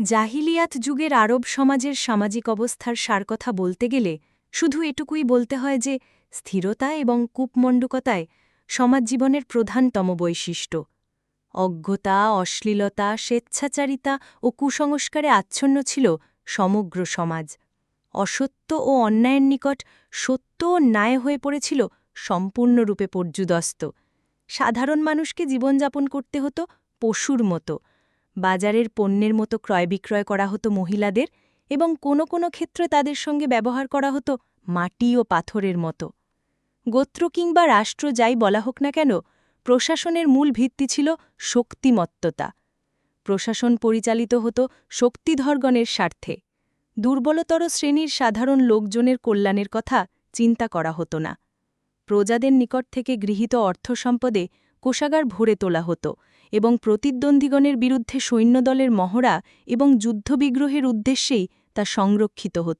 জাহিলিয়াত যুগের আরব সমাজের সামাজিক অবস্থার সার কথা বলতে গেলে শুধু এটুকুই বলতে হয় যে, স্থিরতা এবং কূপমণ্ডুকতায় সমাজ জীবনের প্রধানতম বৈশিষ্ট্য। অজ্ঞতা, অশ্লীলতা, স্বেচ্ছাচারিতা ও কুসংস্কারে আচ্ছন্ন ছিল সমগ্র সমাজ। অসত্য ও অন্যায়ের নিকট সত্য ও ন্যায় হয়ে পড়েছিল সম্পূর্ণরূপে পর্যুদস্ত। সাধারণ মানুষকে জীবনযাপন করতে হতো পশুর মতো। বাজারের পণ্যের মতো ক্রয় বিক্রয় করা হতো মহিলাদের এবং কোনো কোনো ক্ষেত্রে তাদের সঙ্গে ব্যবহার করা হতো মাটি ও পাথরের মতো। গোত্র কিংবা রাষ্ট্র যাই বলা হোক না কেন, প্রশাসনের মূল ভিত্তি ছিল শক্তিমত্ততা। প্রশাসন পরিচালিত হতো শক্তিধরগণের স্বার্থে। দুর্বলতর শ্রেণির সাধারণ লোকজনের কল্যাণের কথা চিন্তা করা হতো না। প্রজাদের নিকট থেকে গৃহীত অর্থসম্পদে কোষাগার ভরে তোলা হতো এবং প্রতিদ্বন্দ্বীগণের বিরুদ্ধে সৈন্যদলের মহড়া এবং যুদ্ধবিগ্রহের উদ্দেশ্যেই তা সংরক্ষিত হতো।